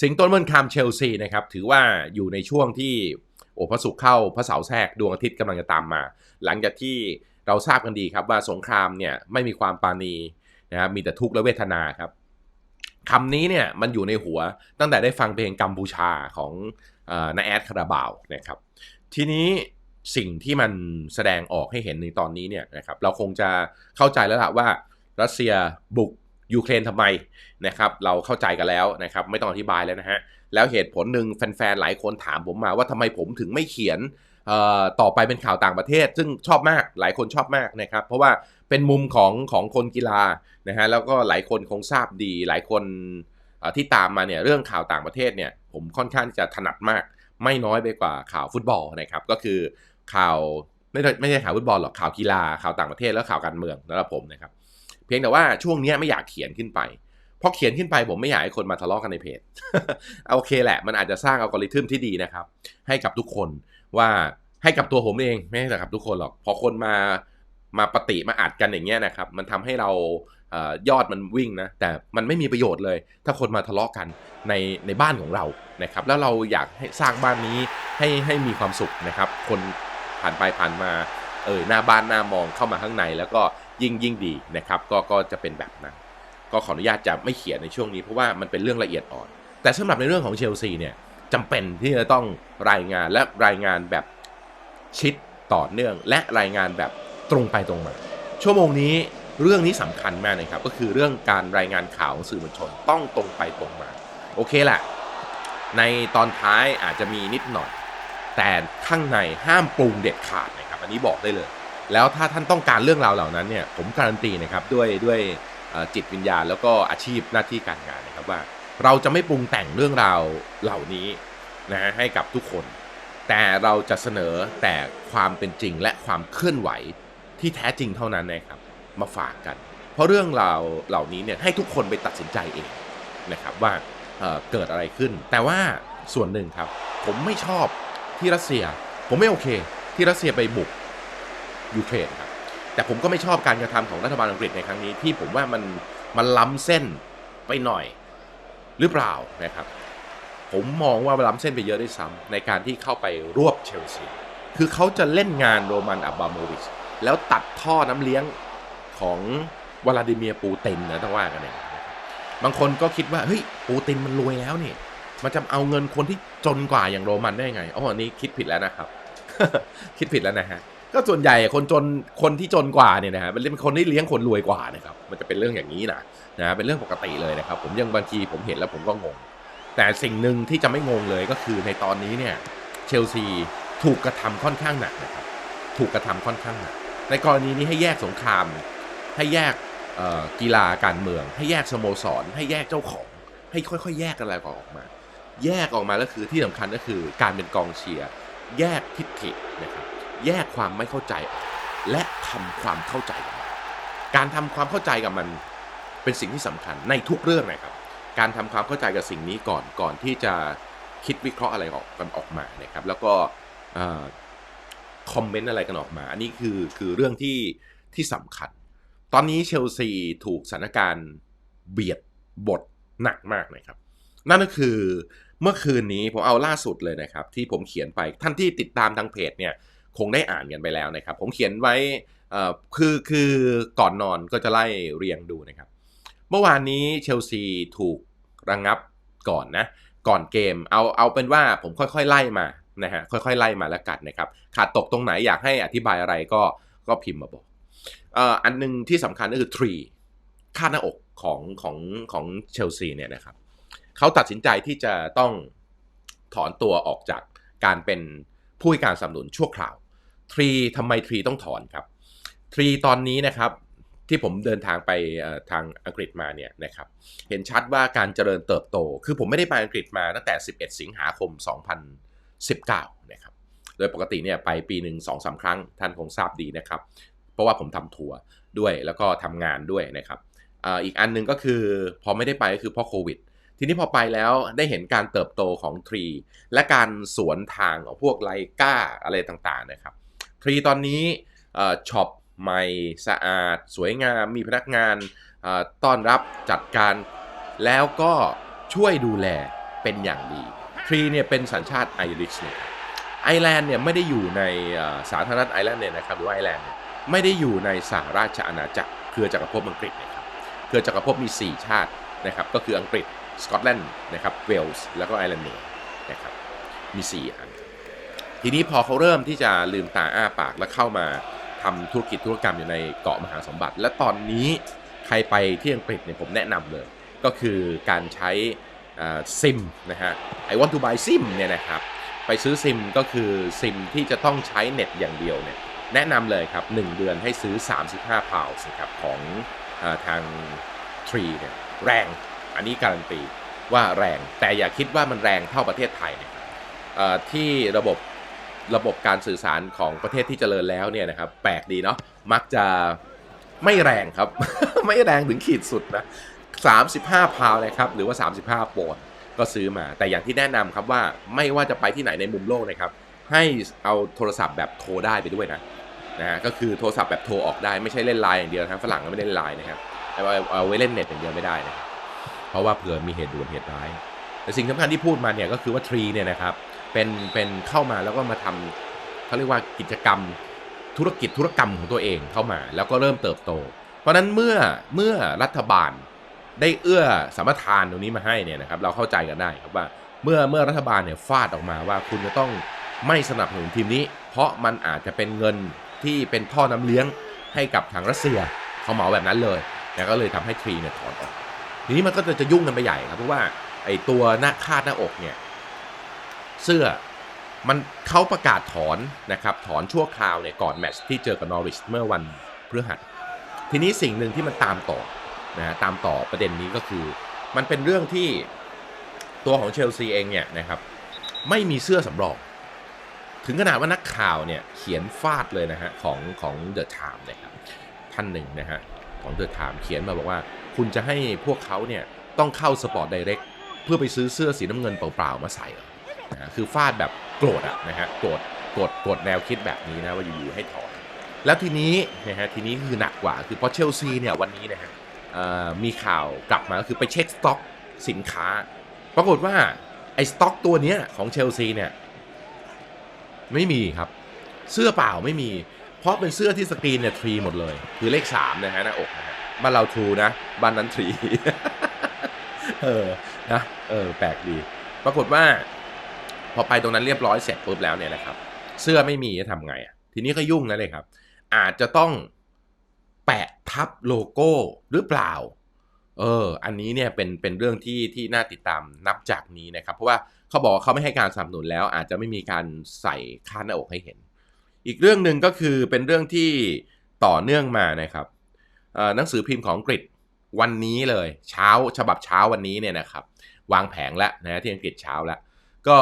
สิงโตเมินคามเชลซีนะครับถือว่าอยู่ในช่วงที่โอ้พระศุกร์เข้าพระเสาร์แทรกดวงอาทิตย์กำลังจะตามมา หลังจากที่เราทราบกันดีครับว่าสงครามเนี่ยไม่มีความปาณีนะครับมีแต่ทุกข์และเวทนาครับคำนี้เนี่ยมันอยู่ในหัวตั้งแต่ได้ฟังเพลงกัมพูชาของนาแอดคาราบาวนะครับทีนี้สิ่งที่มันแสดงออกให้เห็นในตอนนี้เนี่ยนะครับเราคงจะเข้าใจแล้วล่ะว่ารัสเซียบุก ยูเครนทำไมนะครับเราเข้าใจกันแล้วนะครับไม่ต้องอธิบายแล้วนะฮะแล้วเหตุผลหนึ่งแฟนๆหลายคนถามผมมาว่าทำไมผมถึงไม่เขียนต่อไปเป็นข่าวต่างประเทศ ซึ่งชอบมากหลายคนชอบมากนะครับ เพราะว่าเป็นมุมของของคนกีฬานะฮะแล้วก็หลายคนคงทราบดี หลายคนที่ตามมาเนี่ยเรื่องข่าวต่างประเทศเนี่ยผมค่อนข้างจะถนัดมาก ไม่น้อยไปกว่าข่าวฟุตบอลนะครับก็คือข่าวไม่ไม่ใช่ข่าวฟุตบอลหรอกข่าวกีฬาข่าวต่างประเทศแล้วข่าวการเมืองสำหรับผมนะครับ เพียงแต่ว่าช่วงนี้ไม่อยากเขียนขึ้นไปเพราะเขียนขึ้นไปผมไม่อยากให้คนมาทะเลาะกกันในเพจโอเคแหละ มันอาจจะสร้างอัลกอริทึมที่ดีนะครับ ให้กับทุกคนว่าให้กับตัวผมเองไม่ใช่กับทุกคนหรอกพอคนมามาปฏิมาอัดกันอย่างเงี้ยนะครับ มันทำให้เรายอดมันวิ่งนะ แต่มันไม่มีประโยชน์เลย ถ้าคนมาทะเลาะกันในในบ้านของเรานะครับ แล้วเราอยากให้สร้างบ้านนี้ให้ให้มีความสุขนะครับ คนผ่านไปผ่านมาเออหน้าบ้านหน้ามองเข้ามาข้างในแล้วก็ ยิ่งยิ่งดีนะครับก็ก็จะเป็นแบบนั้น ก็ขออนุญาตจะไม่เขียนในช่วงนี้เพราะว่ามันเป็นเรื่องละเอียดอ่อน แต่สำหรับในเรื่องของเชลซีเนี่ยจำเป็นที่จะต้องรายงานและรายงานแบบชิดต่อเนื่อง และรายงานแบบตรงไปตรงมา ชั่วโมงนี้เรื่องนี้สำคัญมากนะครับ ก็คือเรื่องการรายงานข่าวของสื่อมวลชนต้องตรงไปตรงมา โอเคแหละในตอนท้ายอาจจะมีนิดหน่อย แต่ข้างในห้ามปรุงเด็ดขาดนะครับ อันนี้บอกได้เลย แล้วถ้าท่านต้องการเรื่องราวเหล่านั้นเนี่ยผมการันตีนะครับด้วยด้วยจิตวิญญาณแล้วก็อาชีพหน้าที่การงานนะครับว่า เราจะไม่ปรุงแต่งเรื่องราวเหล่านี้นะฮะให้กับทุกคน แต่เราจะเสนอแต่ความเป็นจริงและความเคลื่อนไหวที่แท้จริงเท่านั้นนะครับมาฝากกัน เพราะเรื่องราวเหล่านี้เนี่ยให้ทุกคนไปตัดสินใจเองนะครับว่าเเกิดอะไรขึ้น แต่ว่าส่วนหนึ่งครับ ผมไม่ชอบที่รัสเซีย ผมไม่โอเค ที่รัสเซียไปบุก ยูเครนครับแต่ผมก็ไม่ชอบการกระทำของรัฐบาลอังกฤษในครั้งนี้ที่ผมว่ามันมันล้ำเส้นไปหน่อยหรือเปล่านะครับ ผมมองว่าล้ำเส้นไปเยอะด้วยซ้ำในการที่เข้าไปรวบเชลซีคือเขาจะเล่นงานโรมันอับบาโมวิชแล้วตัดท่อน้ำเลี้ยงของวลาดิเมียร์ปูตินนะต้องว่ากันเนี่ยบางคนก็คิดว่าเฮ้ยปูตินมันรวยแล้วเนี่ยมันจะเอาเงินคนที่จนกว่าอย่างโรมันได้ไงอ๋ออันนี้คิดผิดแล้วนะครับ คิดผิดแล้วนะฮะ ก็ส่วนใหญ่คนจนคนที่จนกว่าเนี่ยนะฮะมันเป็นคนที่เลี้ยงคนรวยกว่านะครับมันจะเป็นเรื่องอย่างนี้นะนะเป็นเรื่องปกติเลยนะครับ ผมยังบางทีผมเห็นแล้วผมก็งง แต่สิ่งหนึ่งที่จะไม่งงเลยก็คือในตอนนี้เนี่ยเชลซีถูกกระทำค่อนข้างหนักนะครับ ถูกกระทำค่อนข้างหนักในกรณีนี้ให้แยกสงคราม ให้แยกกีฬาการเมือง ให้แยกสโมสร ให้แยกเจ้าของ ให้ค่อยๆ แยกกันอะไรออกมา แยกออกมาแล้วคือที่สำคัญก็คือการเป็นกองเชียร์ แยกทิฐินะครับ แยกความไม่เข้าใจ และทำความเข้าใจกับมันการทำความเข้าใจกับมันเป็นสิ่งที่สำคัญในทุกเรื่องนะครับ การทำความเข้าใจกับสิ่งนี้ก่อนก่อนที่จะคิดวิเคราะห์อะไรออกกันออกมานะครับ แล้วก็คอมเมนต์อะไรกันออกมา อันนี้คือคือเรื่องที่ที่สำคัญ ตอนนี้เชลซีถูกสถานการณ์เบียดบทหนักมากนะครับ นั่นก็คือเมื่อคืนนี้ผมเอาล่าสุดเลยนะครับ ที่ผมเขียนไปท่านที่ติดตามทางเพจเนี่ย คงได้อ่านกันไปแล้วนะครับ ผมเขียนไว้คือคือก่อนนอนก็จะไล่เรียงดูนะครับ เมื่อวานนี้เชลซีถูกระงงับก่อนนะก่อนเกมเอาเอาเป็นว่าผมค่อยๆไล่มานะฮะค่อยๆไล่มาแล้วกันนะครับขาดตกตรงไหนอยากให้อธิบายอะไรก็ก็พิมพ์มาบอกอันนึงที่สำคัญก็คือทรีค่าหน้าอกของของของเชลซีเนี่ยนะครับเขาตัดสินใจที่จะต้องถอนตัวออกจากการเป็นผู้ให้การสนับสนุนชั่วคราว ทรีทำไมทรีต้องถอนครับทรีตอนนี้นะครับที่ผมเดินทางไปทางอังกฤษมาเนี่ยนะครับเห็นชัดว่าการเจริญเติบโต คือผมไม่ได้ไปอังกฤษมาตั้งแต่ 11 สิงหาคม 2019 นะครับโดยปกติเนี่ยไปปีหนึ่งสองสาครั้งท่านคงทราบดีนะครับ เพราะว่าผมทำทัวร์ด้วยแล้วก็ทำงานด้วยนะครับอีกอันนึงก็คือพอไม่ได้ไปก็คือเพราะโควิด ทีนี้พอไปแล้วได้เห็นการเติบโตของทรีและการสวนทางของพวกไลก้าอะไรต่างๆนะครับ ทรีตอนนี้ช็อปใหม่สะอาด สวยงามมีพนักงานต้อนรับจัดการ แล้วก็ช่วยดูแลเป็นอย่างดีทรีเนี่ยเป็นสัญชาติไอริชเนี่ยไอร์แลนด์เนี่ยไม่ได้อยู่ในสาธารณรัฐไอร์แลนด์เนี่ยนะครับหรือว่าไอร์แลนด์เนี่ยไม่ได้อยู่ในสหราชอาณาจักรเครือจักรภพอังกฤษนะครับเครือจักรภพมี 4 ชาตินะครับก็คืออังกฤษสกอตแลนด์นะครับเวลส์แล้วก็ไอร์แลนด์เหนือนะครับมี 4 อัน ทีนี้พอเขาเริ่มที่จะลืมตาอ้าปากแล้วเข้ามาทำธุรกิจธุรกรรมอยู่ในเกาะมหาสมบัติ และตอนนี้ใครไปที่อังกฤษเนี่ยผมแนะนำเลย ก็คือการใช้ซิมนะฮะ I want to buy sim เนี่ยนะครับไปซื้อซิมก็คือซิมที่จะต้องใช้เน็ตอย่างเดียวเนี่ยแนะนำเลยครับ 1 เดือนให้ซื้อ 35พาวส์นะครับของอทางทรีเนี่ยแรงอันนี้การันตีว่าแรงแต่อย่าคิดว่ามันแรงเท่าประเทศไทยนะครับเอ่อที่ระบบ ระบบการสื่อสารของประเทศที่เจริญแล้วเนี่ยนะครับแปลกดีเนาะมักจะไม่แรงครับ ไม่แรงถึงขีดสุดนะ35 พาวนะครับหรือว่า 35 โปนด์ก็ซื้อมา แต่อย่างที่แนะนำครับว่าไม่ว่าจะไปที่ไหนในมุมโลกนะครับ ให้เอาโทรศัพท์แบบโทรได้ไปด้วยนะนะก็คือโทรศัพท์แบบโทรออกได้ไม่ใช่เล่นไลน์อย่างเดียวนะฝรั่งก็ไม่ได้เล่นไลน์นะครับเอาเอาไว้เล่นเน็ตอย่างเดียวไม่ได้นะเพราะว่าเผื่อมีเหตุด่วนเหตุร้ายแต่สิ่งสำคัญที่พูดมาเนี่ยก็คือว่าทรีเนี่ยนะครับ เป็นเป็นเข้ามาแล้วก็มาทำเขาเรียกว่ากิจกรรมธุรกิจธุรกรรมของตัวเองเข้ามา แล้วก็เริ่มเติบโต เพราะฉะนั้นเมื่อเมื่อรัฐบาลได้เอื้อสมรทานตรงนี้มาให้เนี่ยนะครับเราเข้าใจกันได้ครับว่าเมื่อเมื่อรัฐบาลเนี่ยฟาดออกมาว่าคุณจะต้องไม่สนับสนุนทีมนี้ เพราะมันอาจจะเป็นเงินที่เป็นท่อน้ำเลี้ยงให้กับทางรัสเซียเขาเหมาแบบนั้นเลยแล้วก็เลยทำให้ทรีเนี่ยถอนออกทีนี้มันก็จะจะยุ่งกันไปใหญ่ครับเพราะว่าไอ้ตัวหน้าคาดหน้าอกเนี่ย เสื้อมันเขาประกาศถอนนะครับถอนชั่วคราวเนี่ยก่อนแมตช์ที่เจอกับนอริชเมื่อวันพฤหัสทีนี้สิ่งหนึ่งที่มันตามต่อนะฮะตามต่อประเด็นนี้ก็คือ มันเป็นเรื่องที่ตัวของเชลซีเองเนี่ยนะครับไม่มีเสื้อสำรอง ถึงขนาดว่านักข่าวเนี่ยเขียนฟาดเลยนะฮะของของเดอะไทม์นะครับท่านหนึ่งนะฮะของเดอะไทม์เขียนมาบอกว่า คุณจะให้พวกเขาเนี่ยต้องเข้าสปอร์ตไดเรกเพื่อไปซื้อเสื้อสีน้ำเงินเปล่าๆมาใส่เหรอ นะคือฟาดแบบโกรธอะนะฮะโกรธโกรธโกรธแนวคิดแบบนี้นะว่าอยู่ๆให้ถอน แล้วทีนี้นะฮะทีนี้คือหนักกว่าคือเพราะเชลซีเนี่ยวันนี้นะฮะมีข่าวกลับมาคือไปเช็คสต็อกสินค้า ปรากฏว่าไอ้สต็อกตัวเนี้ยของเชลซีเนี่ยไม่มีครับ เสื้อเปล่าไม่มี เพราะเป็นเสื้อที่สกรีนเนี่ยทรีหมดเลย คือเลขสามนะฮะหน้าอกนะฮะบ้านเราทูนะบ้านนั้นทรีเออนะเออแปลกดี ปรากฏว่า พอไปตรงนั้นเรียบร้อยเสร็จปุ๊บแล้วเนี่ยนะครับ เสื้อไม่มีจะทำไงอะทีนี้ก็ยุ่งนะเลยครับ อาจจะต้องแปะทับโลโก้หรือเปล่า เออ อันนี้เนี่ยเป็นเป็นเรื่องที่ที่น่าติดตามนับจากนี้นะครับ เพราะว่าเขาบอกเขาไม่ให้การสนับสนุนแล้ว อาจจะไม่มีการใส่ค่าหน้าอกให้เห็น อีกเรื่องหนึ่งก็คือเป็นเรื่องที่ต่อเนื่องมานะครับหนังสือพิมพ์ของอังกฤษวันนี้เลย เช้าฉบับเช้าวันนี้เนี่ยนะครับ วางแผงแล้วนะที่อังกฤษเช้าแล้วก็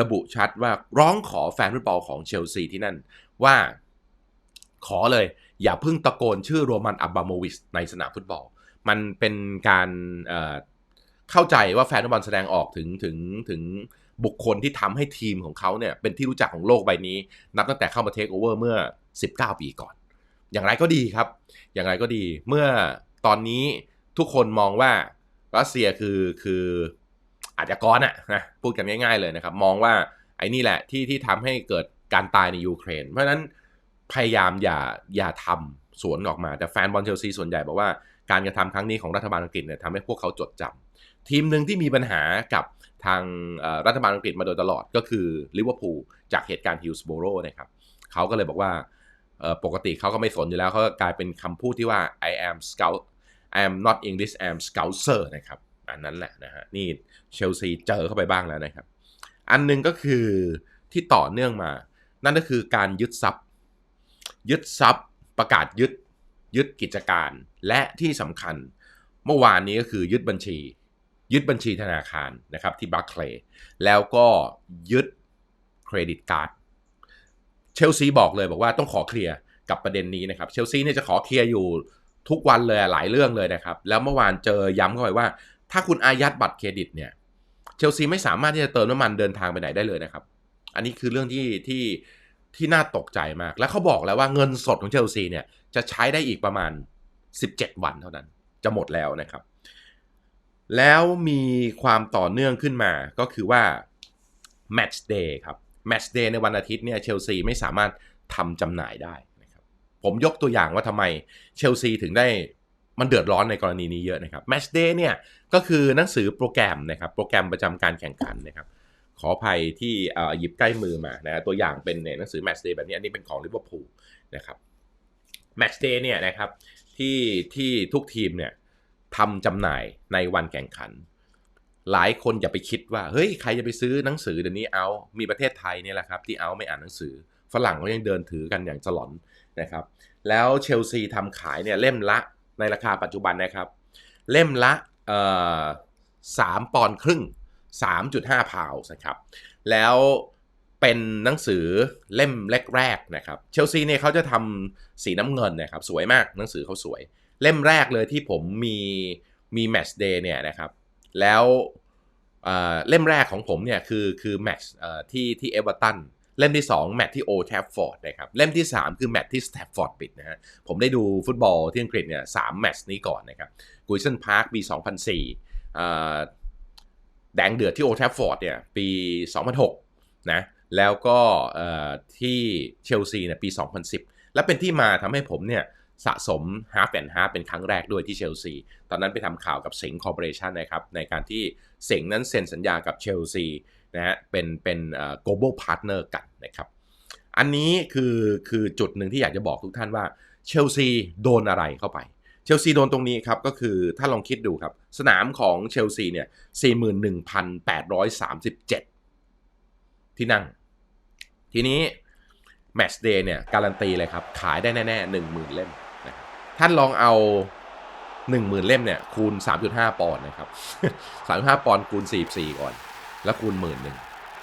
ระบุชัดว่าร้องขอแฟนฟุตบอลของเชลซีที่นั่นว่าขอเลย อย่าเพิ่งตะโกนชื่อโรมันอับบาโมวิชในสนามฟุตบอล มันเป็นการเเข้าใจว่าแฟนฟุตบอลแสดงออกถึงถึงถึงบุคคลที่ทำให้ทีมของเขาเนี่ยเป็นที่รู้จักของโลกใบนี้ นับตั้งแต่เข้ามาเทคโอเวอร์เมื่อ 19 ปีก่อน อย่างไรก็ดีครับ อย่างไรก็ดีเมื่อตอนนี้ทุกคนมองว่ารัสเซียคือคือ อาชญากรอะนะพูดกันง่าย ๆเลยนะครับ มองว่าไอ้นี่แหละที่ที่ทำให้เกิดการตายในยูเครน เพราะฉะนั้นพยายามอย่าอย่าทำสวนออกมา แต่แฟนบอลเชลซีส่วนใหญ่บอกว่าการกระทำครั้งนี้ของรัฐบาลอังกฤษเนี่ยทำให้พวกเขาจดจำทีมหนึ่งที่มีปัญหากับทางรัฐบาลอังกฤษมาโดยตลอดก็คือลิเวอร์พูลจากเหตุการณ์ฮิลส์โบโรนะครับเขาก็เลยบอกว่าปกติเขาก็ไม่สนอยู่แล้วเขาก็กลายเป็นคำพูดที่ว่า I am scout I am not English I am scouser นะครับ อันนั้นแหละนะฮะนี่เชลซีเจอเข้าไปบ้างแล้วนะครับ อันหนึงก็คือที่ต่อเนื่องมา นั่นก็คือการยึดทรัพย์ ยึดทรัพย์ ประกาศยึดยึดกิจการ และที่สำคัญ เมื่อวานนี้ก็คือยึดบัญชี ยึดบัญชีธนาคารนะครับที่บัคเคลย์แล้วก็ยึดเครดิตการ์ดเชลซีบอกเลยบอกว่าต้องขอเคลียร์กับประเด็นนี้นะครับเชลซีเนี่ยจะขอเคลียร์อยู่ทุกวันเลยหลายเรื่องเลยนะครับ แล้วเมื่อวานเจอย้ำเข้าไปว่า ถ้าคุณอายัดบัตรเครดิตเนี่ยเชลซีไม่สามารถที่จะเติมน้ำมันเดินทางไปไหนได้เลยนะครับ อันนี้คือเรื่องที่ที่ที่น่าตกใจมาก แล้วเขาบอกแล้วว่าเงินสดของเชลซีเนี่ยจะใช้ได้อีกประมาณ 17 วันเท่านั้น จะหมดแล้วนะครับ แล้วมีความต่อเนื่องขึ้นมาก็คือว่า Match Day ครับ Match Day ในวันอาทิตย์เนี่ยเชลซีไม่สามารถทำจำหน่ายได้นะครับผมยกตัวอย่างว่าทำไมเชลซีถึงได้ มันเดือดร้อนในกรณีนี้เยอะนะครับ Match Day เนี่ยก็คือหนังสือโปรแกรมนะครับโปรแกรมประจำการแข่งขันนะครับขออภัยที่หยิบใกล้มือมานะตัวอย่างเป็นในหนังสือ Match Day แบบนี้อันนี้เป็นของลิเวอร์พูลนะครับ Match Day เนี่ยนะครับที่ที่ทุกทีมเนี่ยทำจำหน่ายในวันแข่งขัน หลายคนอย่าไปคิดว่าเฮ้ยใครจะไปซื้อหนังสือเดี๋ยวนี้เอามีประเทศไทยเนี่ยแหละครับที่เอาไม่อ่านหนังสือ ฝรั่งก็ยังเดินถือกันอย่างสลอนนะครับ แล้วเชลซีทำขายเนี่ยเล่มละ ในราคาปัจจุบันนะครับ เล่มละสามปอนด์ครึ่ง 3.5 พาวส์นะครับ แล้วเป็นหนังสือเล่มแรกๆนะครับ เชลซีเนี่ยเขาจะทำสีน้ำเงินนะครับ สวยมากหนังสือเขาสวย เล่มแรกเลยที่ผมมีมีแมช์เดย์เนี่ยนะครับ แล้วเเล่มแรกของผมเนี่ยคือคือแมช์ที่ที่เอเวอร์ตัน เล่มที่ 2 แมตที่โอแทฟฟอร์ดนะครับเล่มที่ 3 คือแมตที่สแตฟฟอร์ดปิดนะฮะผมได้ดูฟุตบอลที่อังกฤษเนี่ยสามแมตช์นี้ก่อนนะครับกุยเซนพาร์คปี 2004เอ่แดงเดือดที่โอแทฟฟอร์ดเนี่ยปี 2006นะแล้วก็ที่เชลซีเนี่ยปี 2010 และเป็นที่มาทำให้ผมเนี่ยสะสม half and half เป็นครั้งแรกด้วยที่เชลซี ตอนนั้นไปทำข่าวกับสิงห์คอร์ปอเรชันนะครับ ในการที่สิงห์นั้นเซ็นสัญญากับเชลซี นะฮะเป็นเป็นเอ่อ global partner กันนะครับ อันนี้คือคือจุดหนึ่งที่อยากจะบอกทุกท่านว่าเชลซีโดนอะไรเข้าไป เชลซีโดนตรงนี้ครับ ก็คือถ้าลองคิดดูครับ สนามของเชลซีเนี่ย 41,837 ที่นั่ง ทีนี้แมตช์เดย์เนี่ยการันตีเลยครับ ขายได้แน่ๆ 10,000 เล่มนะท่านลองเอา 10,000 เล่มเนี่ยคูณ 3.5 ปอนด์นะครับ 3.5 ปอนด์คูณ 44 ก่อน แล้วคูณหมื่นหนึ่ง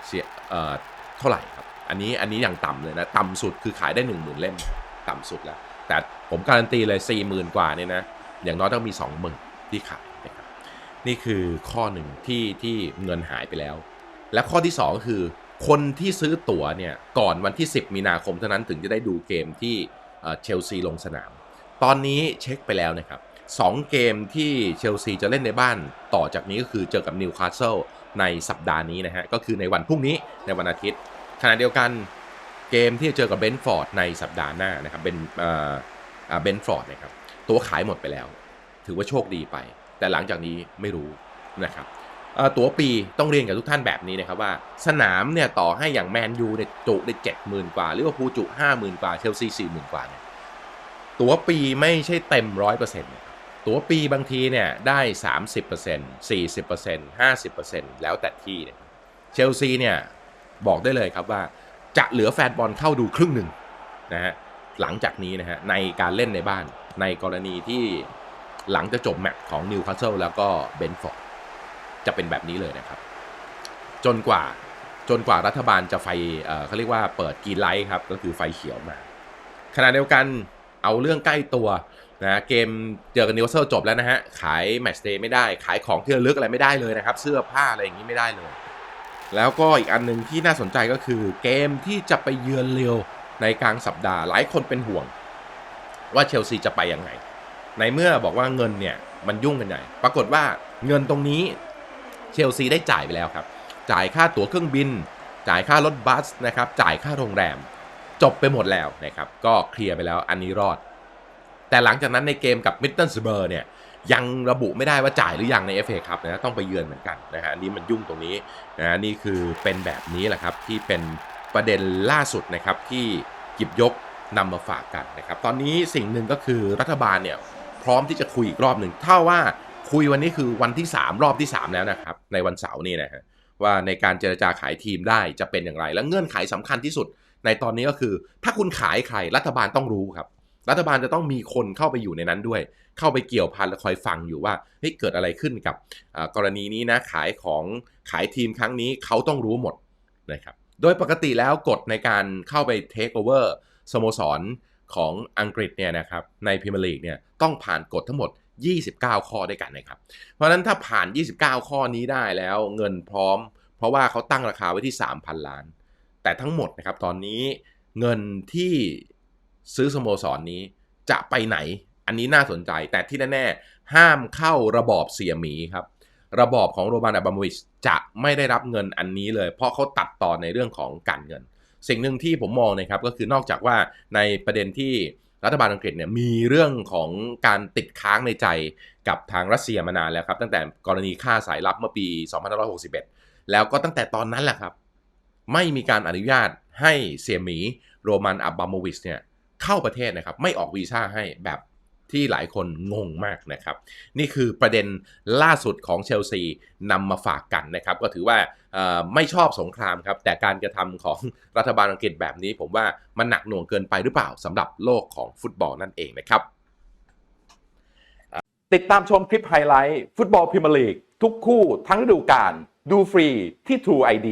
เสียเอ่อเท่าไหร่ครับ อันนี้อันนี้อย่างต่ำเลยนะ ต่ำสุดคือขายได้ 10,000 เล่ม ต่ำสุดแล้ว แต่ผมการันตีเลย 40,000 กว่าเนี่ยนะ อย่างน้อยต้องมี 20,000 ที่ขายนะครับนี่คือข้อหนึ่งที่ที่เงินหายไปแล้ว และข้อที่2ก็คือคนที่ซื้อตั๋วเนี่ยก่อนวันที่ 10 มีนาคมเท่านั้นถึงจะได้ดูเกมที่เอ่อเชลซีลงสนาม ตอนนี้เช็คไปแล้วนะครับ2เกมที่เชลซีจะเล่นในบ้านต่อจากนี้ก็คือเจอกับนิวคาสเซิล ในสัปดาห์นี้นะฮะ ก็คือในวันพรุ่งนี้ในวันอาทิตย์ ขณะเดียวกันเกมที่จะเจอกับเบนฟอร์ดในสัปดาห์หน้านะครับเป็นเอ่อเบนฟอร์ดนะครับตัวขายหมดไปแล้ว ถือว่าโชคดีไป แต่หลังจากนี้ไม่รู้นะครับตั๋วปีต้องเรียนกับทุกท่านแบบนี้นะครับว่า สนามเนี่ยต่อให้อย่างแมนยูเนี่ยจุได้เจ็ดหมื่นกว่าหรือว่าพูจุห้าหมื่นกว่าเชลซีสี่หมื่นกว่าเนี่ยตั๋วปีไม่ใช่เต็มร้อยเปอร์เซ็นต์ ตั๋วปีบางทีเนี่ยได้สามสิบเปอร์เซ็นต์สี่สิบเปอร์เซ็นต์ห้าสิบเปอร์เซ็นต์แล้วแต่ที่เนี่ยเชลซีเนี่ยบอกได้เลยครับว่าจะเหลือแฟนบอลเข้าดูครึ่งหนึ่งนะฮะหลังจากนี้นะฮะในการเล่นในบ้านในกรณีที่หลังจะจบแมตช์ของนิวคาสเซิลแล้วก็เบนฟอร์ดจะเป็นแบบนี้เลยนะครับ จนกว่าจนกว่ารัฐบาลจะไฟเอ่อเขาเรียกว่าเปิดกรีนไลท์ครับ ก็คือไฟเขียวมาขณะเดียวกันเอาเรื่องใกล้ตัว นะเกมเจอกับนิวเซอร์จบแล้วนะฮะ ขายแมตช์เดย์ไม่ได้ ขายของที่ระลึกอะไรไม่ได้เลยนะครับ เสื้อผ้าอะไรอย่างนี้ไม่ได้เลย แล้วก็อีกอันหนึ่งที่น่าสนใจก็คือเกมที่จะไปเยือนเรียวในกลางสัปดาห์ หลายคนเป็นห่วง ว่าเชลซีจะไปยังไง ในเมื่อบอกว่าเงินเนี่ยมันยุ่งกันใหญ่ปรากฏว่าเงินตรงนี้เชลซีได้จ่ายไปแล้วครับ จ่ายค่าตั๋วเครื่องบิน จ่ายค่ารถบัสนะครับ จ่ายค่าโรงแรม จบไปหมดแล้วนะครับ ก็เคลียร์ไปแล้วอันนี้รอด แต่หลังจากนั้นในเกมกับมิตเติลสเบอร์เนี่ยยังระบุไม่ได้ว่าจ่ายหรือยังใน FA ครับนะต้องไปเยือนเหมือนกันนะฮะอันนี้มันยุ่งตรงนี้นะนี่คือเป็นแบบนี้แหละครับที่เป็นประเด็นล่าสุดนะครับที่หยิบยกนำมาฝากกันนะครับตอนนี้สิ่งหนึ่งก็คือรัฐบาลเนี่ยพร้อมที่จะคุยอีกรอบหนึ่งถ้าว่าคุยวันนี้คือวันที่ 3 รอบที่ 3 แล้วนะครับในวันเสาร์นี่นะฮะว่าในการเจรจาขายทีมได้จะเป็นอย่างไร และเงื่อนไขสำคัญที่สุดในตอนนี้ก็คือ ถ้าคุณขายใครรัฐบาลต้องรู้ครับ รัฐบาลจะต้องมีคนเข้าไปอยู่ในนั้นด้วย เข้าไปเกี่ยวพันและคอยฟังอยู่ว่าเฮ้ยเกิดอะไรขึ้นกับกรณีนี้นะขายของขายทีมครั้งนี้เขาต้องรู้หมดนะครับโดยปกติแล้วกฎในการเข้าไปเทคโอเวอร์สโมสรของอังกฤษเนี่ยนะครับในพรีเมียร์ลีกเนี่ยต้องผ่านกฎทั้งหมด 29 ข้อด้วยกันนะครับ เพราะฉะนั้นถ้าผ่าน 29 ข้อนี้ได้แล้วเงินพร้อม เพราะว่าเขาตั้งราคาไว้ที่ 3,000 ล้าน แต่ทั้งหมดนะครับตอนนี้เงินที่ ซื้อสโมสรนนี้จะไปไหน อันนี้น่าสนใจ แต่ที่แน่ๆ ห้ามเข้าระบอบเสียหมีครับ ระบอบของโรมันอับรามวิชจะไม่ได้รับเงินอันนี้เลย เพราะเขาตัดต่อในเรื่องของการเงิน สิ่งหนึ่งที่ผมมองนะครับก็คือนอกจากว่าในประเด็นที่รัฐบาลอังกฤษเนี่ยมีเรื่องของการติดค้างในใจกับทางรัสเซียมานานแล้วครับ ตั้งแต่กรณีฆ่าสายลับเมื่อปี 2561 แล้วก็ตั้งแต่ตอนนั้นแหละครับ ไม่มีการอนุญาตให้เสียหมีโรมันอับบามโมวิชเนี่ย เข้าประเทศนะครับ ไม่ออกวีซ่าให้แบบที่หลายคนงงมากนะครับ นี่คือประเด็นล่าสุดของเชลซีนำมาฝากกันนะครับ ก็ถือว่าไม่ชอบสงครามครับ แต่การกระทำของรัฐบาลอังกฤษแบบนี้ ผมว่ามันหนักหน่วงเกินไปหรือเปล่าสำหรับโลกของฟุตบอลนั่นเองนะครับ ติดตามชมคลิปไฮไลท์ฟุตบอลพรีเมียร์ลีกทุกคู่ทั้งฤดูกาลดูฟรีที่ True ID